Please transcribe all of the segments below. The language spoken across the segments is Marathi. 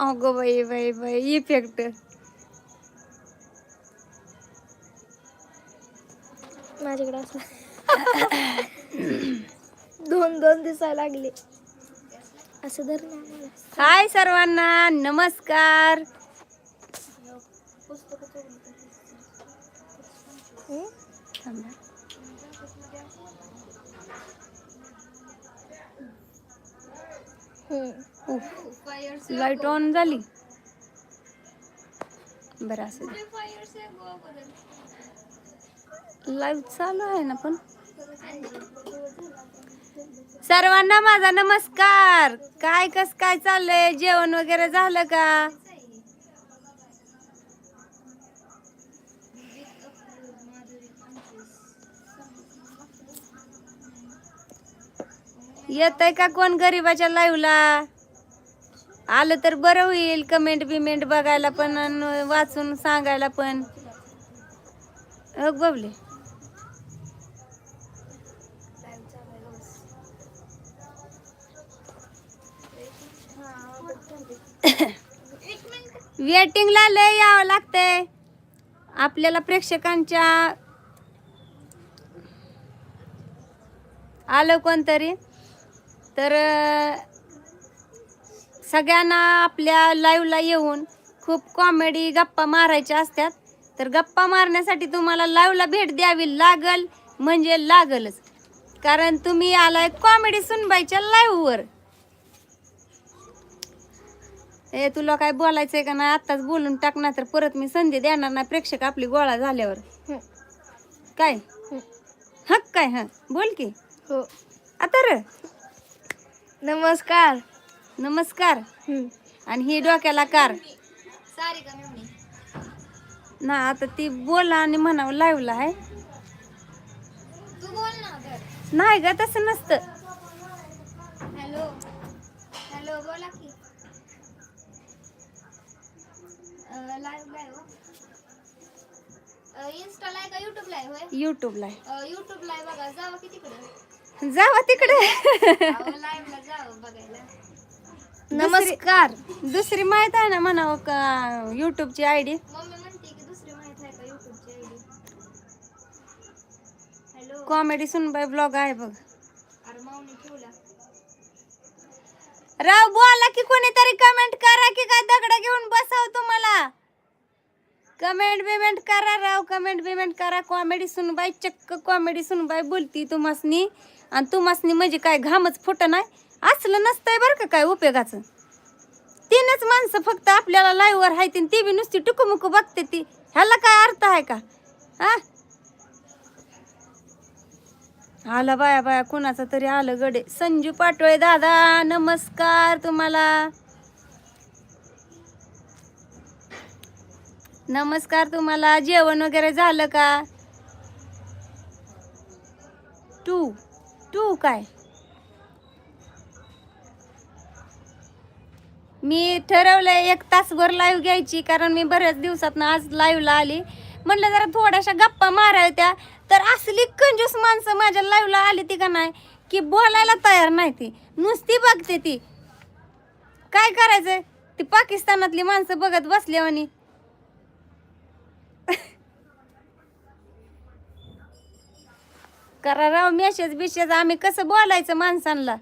अगो बाई बाई बाई इफेक्ट माझ्याकडे असं. दोन दोन दिसायला लागले. असं धर हाय सर्वांना नमस्कार? थांबा. हम्म. उफ. लाइट ऑन झाली. बरं असं लाईव्ह चालू आहे ना पण. सर्वांना माझा नमस्कार. काय कस काय चाललंय? जेवण वगैरे झालं का? येत आहे का कोण गरीबाच्या लाईव्हला आलं तर बरं होईल कमेंट बिमेंट बघायला पण वाचून सांगायला पण. अग बबले. वेटिंगला लय यावं लागतंय. आपल्याला प्रेक्षकांच्या आलं कोणतरी? तर सगळ्यांना आपल्या लाईव्हला येऊन खूप कॉमेडी गप्पा मारायच्या असतात. तर गप्पा मारण्यासाठी तुम्हाला लाईव्हला भेट द्यावी लागल म्हणजे लागलच. कारण तुम्ही आलाय कॉमेडी सुनबाईच्या लाईव्हवर ए तुला काय बोलायचंय का नाही? आत्ताच बोलून टाक ना तर परत मी संधी देणार नाही. प्रेक्षक आपली गोळा झाल्यावर. काय. हक काय? हा. बोल की. हो. आता र. नमस्कार. नमस्कार. आणि ही डोक्याला कार. ना आता ती बोला आणि म्हणावं लाईव्हला आहे. नाही ग तसं नसतं. हॅलो. हॅलो बोला की. लाईव्ह लाईव्ह आहे का युट्यूबला आहे होय? युट्यूबला आहे. युट्यूबला आहे बघा. जावा की तिकडे. जावा तिकडे. नमस्कार. दुसरी माहीत आहे ना म्हणावं का युट्यूबची आय डी मम्मी म्हणते की दुसरी माहीत आहे का युट्यूबची आयडी? हॅलो कॉमेडी सुनबाई ब्लॉग आहे बघ. राव बोला की कोणीतरी कमेंट करा की काय दगड घेऊन बसाव तुम्हाला? कमेंट बिमेंट करा राव कमेंट बिमेंट करा. कॉमेडी सुनबाई चक्क कॉमेडी सुनबाई बोलती तुम्हासनी. आणि तुमासनी म्हणजे काय घामच फुट नाही? असलं नसतंय बरं का काय उपयोगाचं? तीनच माणसं फक्त आपल्याला लाईव्हवर आहेत आणि ती बी नुसती टुकुमुकू बघते ती. ह्याला काय अर्थ आहे का? हा? आला बाया बाया कुणाचं तरी आलं गडे. संजू पाटोळे दादा नमस्कार तुम्हाला. नमस्कार तुम्हाला. जेवण वगैरे झालं का? टू टू काय? मी ठरवलंय एक तासभर लाईव्ह घ्यायची कारण मी बऱ्याच दिवसात आज लाईव्हला आली. म्हणलं जरा थोड्याशा गप्पा मारायत्या तर असली कंजूस माणसं माझ्या लाईव्हला आली ती का नाही? की बोलायला तयार नाही ती. नुसती बघते ती. काय करायचंय? ती पाकिस्तानातली माणसं बघत बसल्यावानी करा राव मेसेज बिशेज आम्ही कसं बोलायचं माणसांना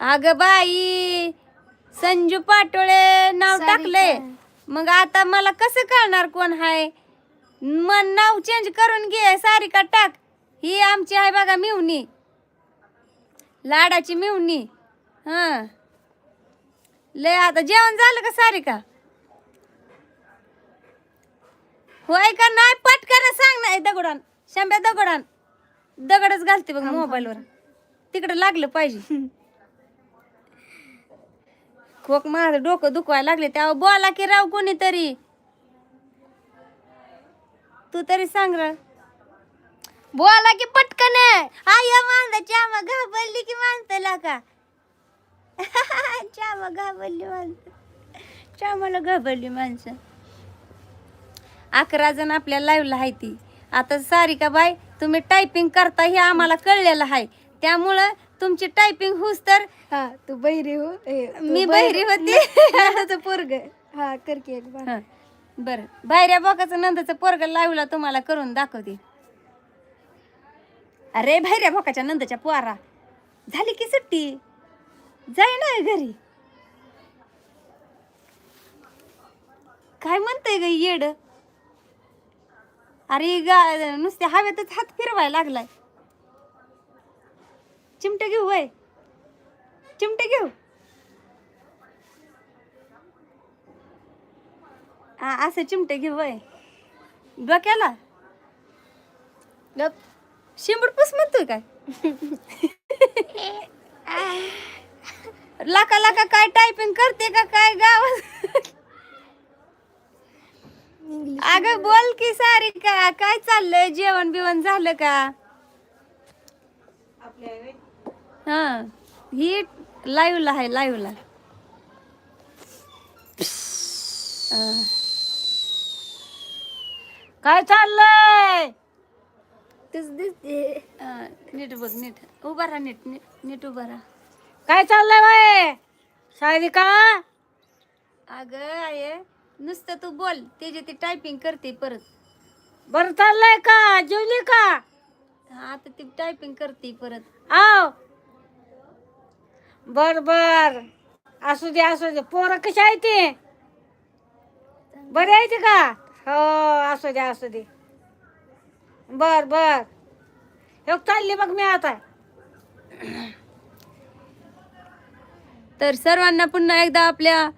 अग बाई संजू पाटोळे नाव. टाकले मग आता मला कसं कळणार कोण हाय? मन नाव चेंज करून घे सारिका टाक. ही आमची आहे बघा मिवणी. लाडाची मिवणी. हा. लय आता जेवण झालं का सारिका? होय का नाही पटकन सांग नाही दगडान शंभ्या दगडान. दगडच घालते बघ मोबाईलवर. तिकडे लागलं पाहिजे. खोक माझं डोकं दुखवायला लागले. तेव्हा बोला की राव कोणीतरी. तू तरी सांग र. बोला की पटकन. आय मांदा चामा घाबरली की माणसाला का चामा घाबरली माणसं. चामाला घाबरली माणसं. अकरा जण आपल्या लाईव्हला आहे ती. आता सारिका बाई तुम्ही टायपिंग करता हे आम्हाला कळलेलं आहे. त्यामुळं तुमची टायपिंग होऊस तर हा तू बहिरी हो. ए, तू मी बहिरी- होती. नंदाचं पोरग हा कर की एक बार हं. बर. बाहेऱ्या बोकाचं नंदाचं पोरग लावला तुम्हाला करून दाखवते. अरे बाहेऱ्या बोकाच्या नंदाच्या पोरा. झाली की सुट्टी? जाय ना घरी. काय म्हणतंय ग येड? अरे गा नुसत्या हवेतच हात फिरवायला लागलाय. चिमट घेऊ वय. चिमट घेऊ. हा असं चिमटे घेऊ वय. डोक्याला? गप. शिंबड पुस म्हणतोय काय? लाका लाका काय टायपिंग करते का काय गावात? अगं बोल की सारी का काय चाललंय? जेवण बिवण झालं का? हा. ही लाईव्हला आहे लाईव्हला काय चाललंय? तेच दिसते. नीट बघ नीट. उभा राहा नीट नीट नीट उभा राहा. काय चाललंय बाय सारिका अगं आहे. नुसतं तू बोल त्याची ती टायपिंग करते परत. बर चाललंय का? जेवली का? हा आता ती टायपिंग करते परत. आव. बर बर. असू दे असू दे. पोरं कशी आहे ते? बरे आहे ते का? हो असू दे असू दे. बर बर. हे चालली बघ मी आता. तर सर्वांना पुन्हा एकदा आपल्या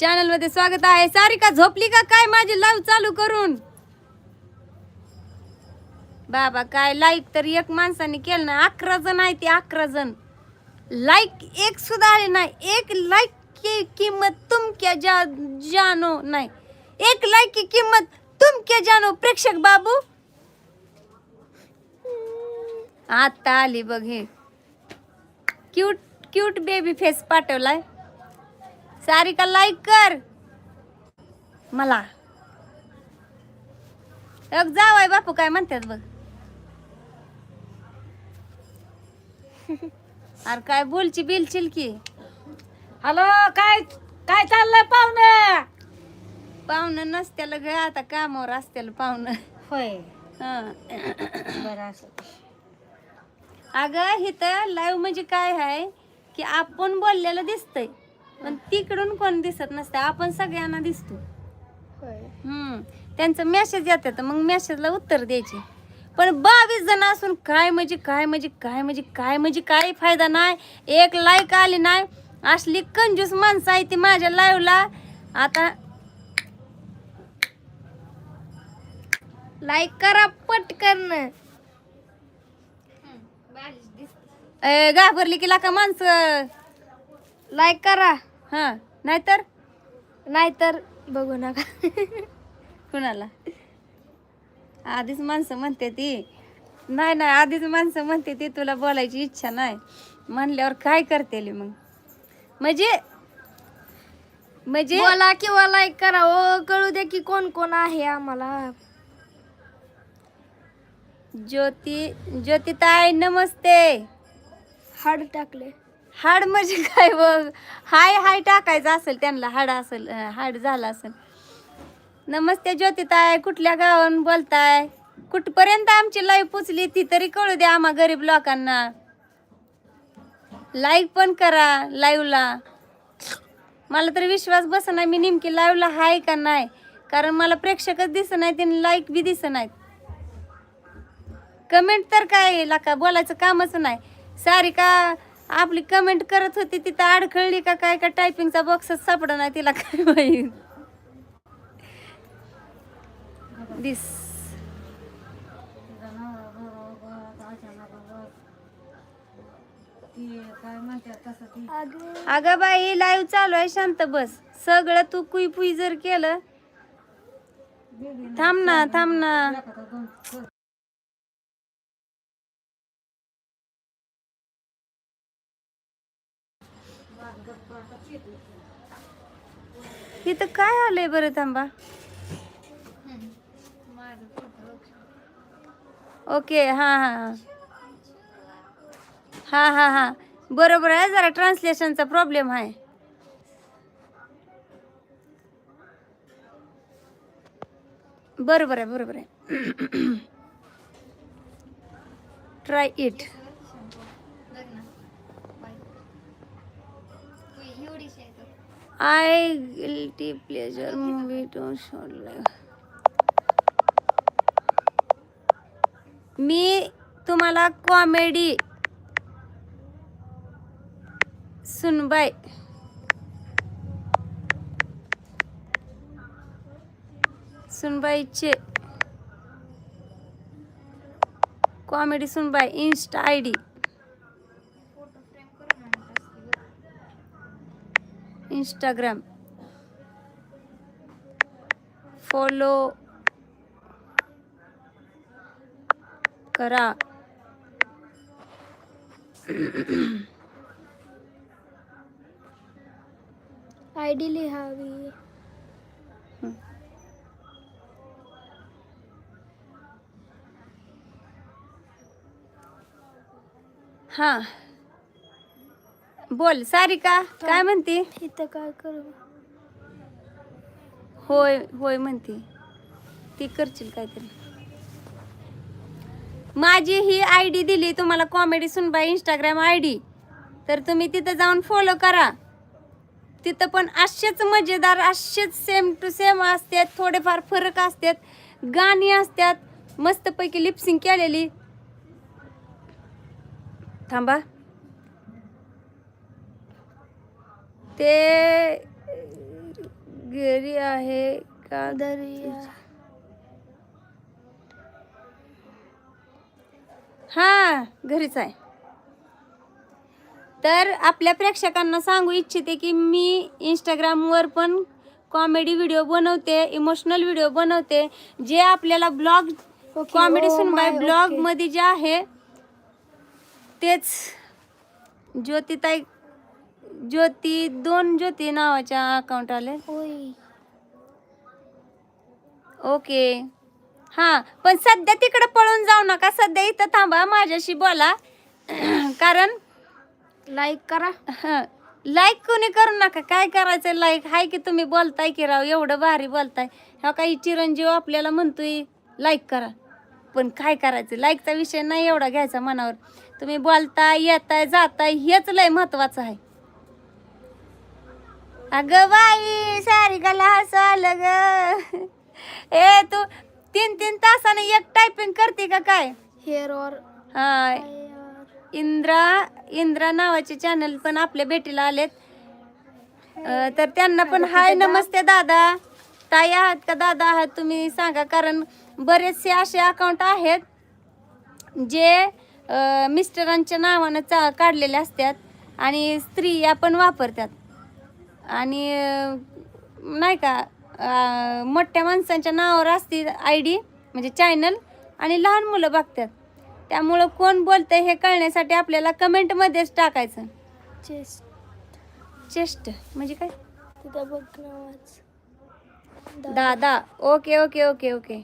चॅनलमध्ये स्वागत आहे. सारिका झोपली का? काय माझी लाईव्ह चालू करून? बाबा काय लाईक तर एक माणसाने केलं ना अकरा जण आहे ते अकरा जण. लाईक एक सुद्धा आले नाही. एक लाईक की किंमत तुम क्या जा जानो नाही. एक लाईक की किंमत तुम क्या जानो प्रेक्षक बाबू. आता आली बघ हे. क्यूट क्यूट बेबी फेस पाठवलाय. सारिका लाईक कर. मला. अग जावाय बापू काय म्हणतात बघ. अरे काय बोलची बिलचिल की. हॅलो काय काय चाललंय पाहुणे? पाहुणं नसत्याला ग आता कामावर असत्याला पाहुणं. होय. बरं अगं इथं लाईव्ह म्हणजे काय आहे की आपण बोललेलं दिसतंय. पण तिकडून कोण दिसत नसतं आपण सगळ्यांना दिसतो. हम्म. त्यांचं मेसेज येतात मग मेसेजला उत्तर द्यायचे. पण बावीस जण असून काय म्हणजे काय म्हणजे काय म्हणजे काय म्हणजे काय फायदा नाही एक लाईक आली नाही. असली कंजूस माणसं आहे ती माझ्या लाईव्हला आता लाईक करा पटकन. ए, घाबरली की लाका माणसं. लाईक करा. हा नाहीतर? नाहीतर बघू नका. कुणाला? आधीच माणसं म्हणते ती. नाही नाही आधीच माणसं म्हणते ती तुला बोलायची इच्छा नाही. म्हणल्यावर काय करते मग? म्हणजे म्हणजे बोला किंवा लाईक करा ओ कळू दे की कोण कोण आहे आम्हाला. ज्योती ज्योतिताई नमस्ते. हाड टाकले. हाड म्हणजे काय बघ? हाय हाय टाकायचं असेल त्यांना हाड असेल हाड झालं असेल. नमस्ते ज्योतिताय कुठल्या गावाहून बोलताय? कुठपर्यंत आमची लाईव्ह पुचली ती तरी कळू द्या आम्हा गरीब लोकांना. लाईक पण करा लाईव्हला मला तर विश्वास बस नाही मी नेमकी लाईव्हला हाय का नाही. कारण मला प्रेक्षकच दिसत नाहीत आणि लाईक बी दिसत नाहीत. कमेंट तर काय लाका बोलायचं कामच नाही. सारिका आपली कमेंट करत होती तिथं अडखळली का काय? का टायपिंगचा बॉक्सच सापडा नाही तिला काय माहीत? दिस अगं बाई लाईव्ह चालू आहे शांत बस. सगळं तू कुई पुई जर केलं थांब ना थांब ना. इथं काय आलंय बरं थांबा? ओके हा हा हा. हा हा बरोबर आहे जरा ट्रान्सलेशनचा प्रॉब्लेम आहे. बरोबर आहे बरोबर आहे. Try it I guilty pleasure movie too शोडलं मी तुम्हाला कॉमेडी सुनबाई. सुनबाईचे. कॉमेडी सुनबाई. Insta I D Instagram follow करा। डी लिहावी हाँ। बोल सारिका काय म्हणते? इथं काय करू? होय होय म्हणते. ती करशील काहीतरी. माझी ही आय डी दिली तुम्हाला कॉमेडी सुनबाई इंस्टाग्राम आय डी तर तुम्ही तिथं जाऊन फॉलो करा. तिथं पण असेच मजेदार असेच सेम टू सेम असतात थोडेफार फरक असतात गाणी असतात. मस्तपैकी लिपसिंग केलेली. थांबा. ते घरी आहे का? दर्या हा घरीच आहे. तर आपल्या प्रेक्षकांना सांगू इच्छिते की मी इंस्टाग्रामवर पण कॉमेडी व्हिडिओ बनवते इमोशनल व्हिडिओ बनवते. जे आपल्याला ब्लॉग कॉमेडी oh सुनबाई my, ब्लॉग okay. मध्ये जे आहे तेच. ज्योतिताई ज्योती दोन ज्योती नावाच्या अकाउंट आले. होय. ओके हां पण सध्या तिकडे पळून जाऊ नका. सध्या इथं थांबा माझ्याशी बोला. कारण लाईक करा. लाईक कोणी करू नका. काय करायचं लाईक हाय की तुम्ही बोलताय की राव? एवढं भारी बोलताय. ह्या काही चिरंजीव आपल्याला म्हणतोय लाईक करा. पण काय करायचं? लाईकचा विषय नाही एवढा घ्यायचा मनावर. तुम्ही बोलताय येताय जाताय हेच लय महत्वाचं आहे. अगं बाई सारिकाला हसू आलं ग. ए तू तीन तीन तासाने एक टायपिंग करते का काय? हेअर और हा इंद्रा इंद्रा नावाचे चॅनल पण आपल्या भेटीला आलेत. अं, तर त्यांना पण हाय नमस्ते दादा. ताई आहात का? दादा आहात तुम्ही सांगा. कारण बरेचसे असे अकाउंट आहेत जे अं, मिस्टरांच्या नावानं चा काढलेले असतात आणि स्त्रिया पण वापरतात. आणि नाही का मोठ्या माणसांच्या नावावर असते आय डी म्हणजे चॅनल आणि लहान मुलं बघतात. त्यामुळं कोण बोलतंय हे कळण्यासाठी आपल्याला कमेंटमध्येच टाकायचं. चेस्ट. चेस्ट म्हणजे काय? तिथं बघ दादा. Okay okay okay okay.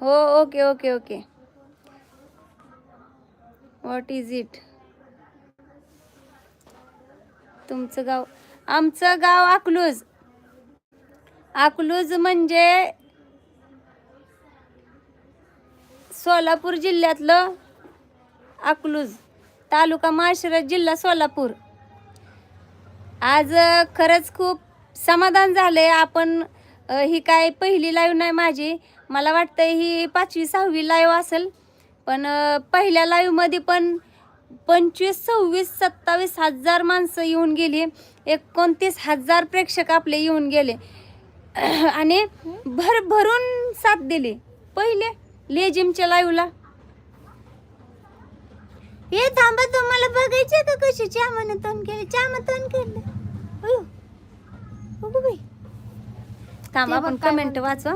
हो okay okay okay. What is it तुमचं गाव आमचं गाव अकलूज. अकलूज म्हणजे सोलापूर जिल्ह्यातलं अकलूज. तालुका माळशिरस जिल्हा सोलापूर. आज खरंच खूप समाधान झालं आहे आपण ही काय पहिली लाईव्ह नाही माझी. मला वाटतं ही पाचवी सहावी लाईव्ह असेल. पण पहिल्या लाईव्हमध्ये पण पंचवीस सव्वीस सत्तावीस हजार माणसं येऊन गेली. एकोणतीस हजार प्रेक्षक आपले येऊन गेले. आणि भरभरून साथ दिली. पहिले लेजिमच्या लाईव्हला हे थांबा तुम्हाला बघायचं का कशी चामानं तोंड केलं? चामा तोंड केलं. थांब आपण कमेंट वाचवा.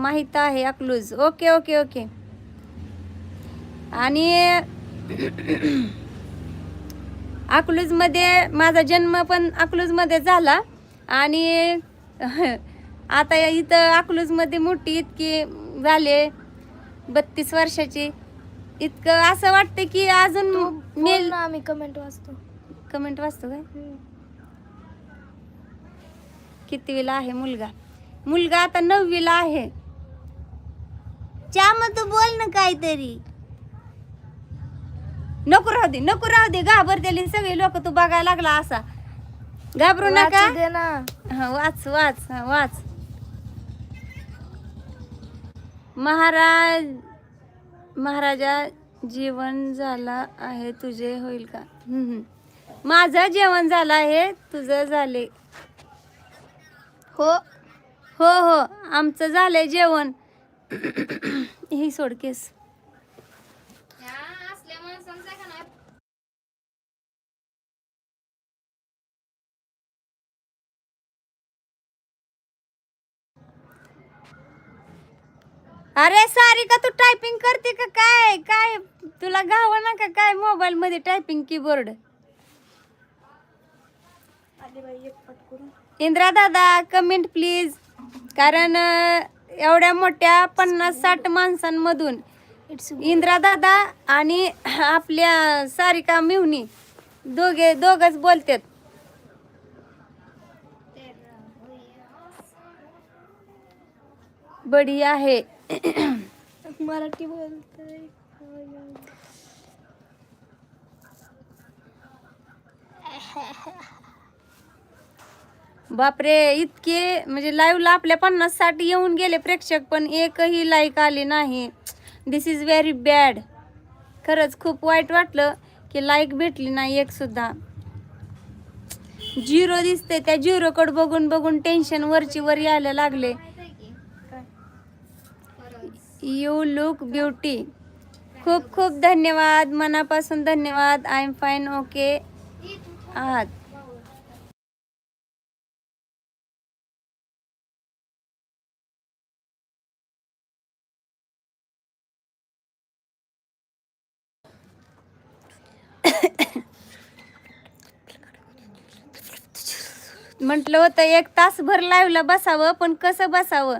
माहीत आहे अकलूज. Okay okay okay. आणि अकलूजमध्ये माझा जन्म पण अकलूजमध्ये झाला. आणि आता इथं अकलूजमध्ये मोठी इतकी झाले बत्तीस वर्षाची. इतकं असं वाटतं की अजून मेल ना आम्ही कमेंट वाचतो. कमेंट वाचतो काय. कितवीला आहे मुलगा? मुलगा आता नववीला आहे. च्या मग तू बोल ना काहीतरी. नको राहू दे नको राहू दे. घाबरतेली सगळे लोक तू बघायला लागला असा. घाबरू नका. वाचू दे ना. हा, वाच वाच हा, वाच. महाराज महाराजा जेवण झाला आहे तुझे होईल का? हम्म, हम्म. माझं जेवण झालं आहे तुझं झाले. हो. हो हो आमचं झालंय जेवण. ही सोड केस. अरे सारी का तू टायपिंग करते का काय? काय? तुला गाव ना का काय? मोबाईल मध्ये टायपिंग कीबोर्ड इंद्रा दादा कमेंट प्लीज कारण एवढ्या मोठ्या पन्नास साठ माणसांमधून इट्स इंद्रा दादा आणि आपल्या सारिका मिवनी दोघे दोघच बोलतात. बडी आहे. मराठी बोलतोय. बापरे इतके म्हणजे लाईव्हला आपल्या पन्नास साठ येऊन गेले प्रेक्षक पण एकही लाईक आले नाही. दिस इज व्हेरी बॅड खरंच खूप वाईट वाटलं की लाईक भेटली नाही एक सुद्धा. झिरो दिसते त्या झिरोकडे बघून बघून टेन्शन वरची वर यायला लागले. यू लुक ब्युटी खूप खूप धन्यवाद मनापासून धन्यवाद. आय एम फाईन ओके आहात. म्हटलं होतं एक तासभर लाईव्हला बसावं पण कसं बसावं?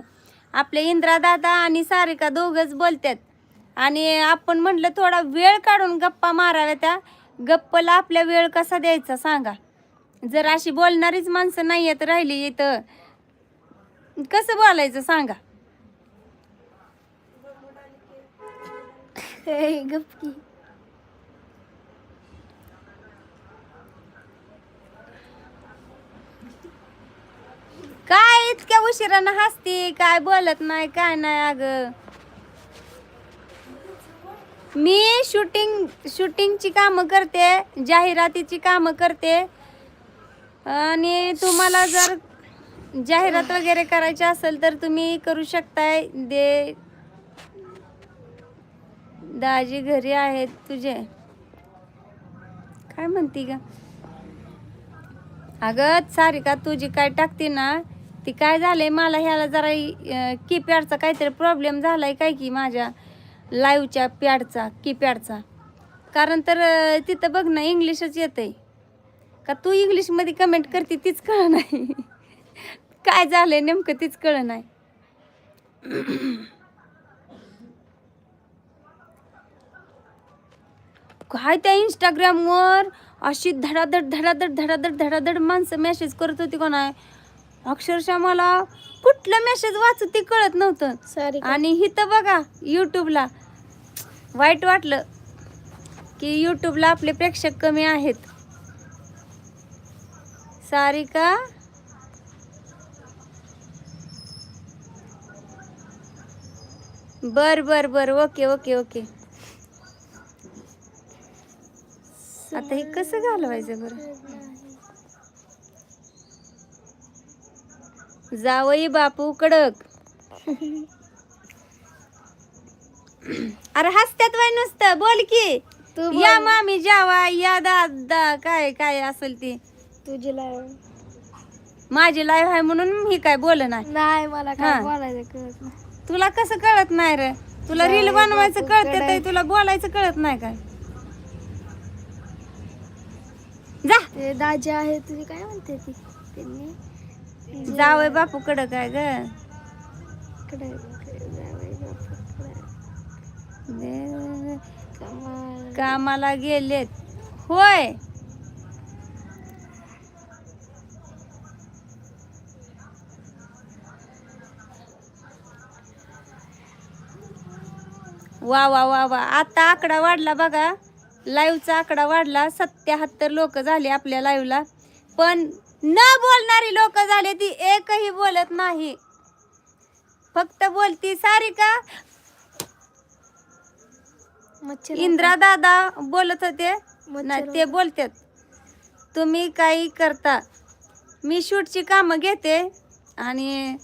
आपले इंद्रा दादा आणि सारिका दोघंच बोलतात आणि आपण म्हटलं थोडा वेळ काढून गप्पा माराव्या त्या. गप्पला आपल्या वेळ कसा द्यायचा सांगा. जर अशी बोलणारीच माणसं नाही येत राहिली इथं कसं बोलायचं सांगा. हे गप्पी काय इतक्या उशिरानं हसती काय बोलत नाही काय नाही अगं. मी शूटिंग शूटिंगची कामं करते जाहिरातीची कामं करते. आणि तुम्हाला जर जाहिरात वगैरे करायची असेल तर तुम्ही करू शकताय. दे दाजी घरी आहेत तुझे. काय म्हणती ग? अगं सारिका तुझी काय टाकते ना? ती काय झालंय मला ह्याला जरा कीपॅडचा काहीतरी प्रॉब्लेम झालाय काय की माझ्या लाईव्हच्या पॅडचा कीपॅडचा कारण तर तिथं बघ ना इंग्लिशच येतंय. का तू इंग्लिशमध्ये कमेंट करते तीच कळ नाही. काय झालंय नेमकं तीच कळ नाही. काय त्या इंस्टाग्रामवर अशी धडाधड धडाधड धडाधड धडाधड माणसं मेसेज करत होती कोणा अक्षरशः मला कुठलं मेसेज वाचू ते कळत नव्हतं. आणि इथं बघा यूट्यूबला वाईट वाटलं की यूट्यूबला आपले प्रेक्षक कमी आहेत. सारिका? बर बर बर ओके ओके ओके. आता हे कसं घालवायचं बरं? जावई बापू कडक. अरे हसत्यात वय नुसतं. बोल की. तू बोल. या मामी जावा या दादा काय काय असेल ते. तुझी लाईव्ह माझी लाईव्ह आहे म्हणून मी काय बोल नाही. नाही मला काय. बोलायचं कळत नाही. तुला कसं कळत नाही रे? तुला रील जावई बनवायचं बापू कळते कडक. तुला बोलायचं कळत नाही काय? जा. ते दाजी आहे तुझी काय म्हणते ती? त्यांनी? जावय बापूकडं काय ग? कामाला गेलेत. होय. वा वा वा वा. आता आकडा वाढला बघा. लाईव्हचा आकडा वाढला. सत्याहत्तर लोक झाले आपल्या लाईव्हला पण न बोलणारी लोक झाले ती एकही बोलत नाही. फक्त बोलती सारिका मच्छर इंद्रा दादा बोलत होते. नाही ते बोलतात. तुम्ही काही करता. मी शूटची कामं घेते आणि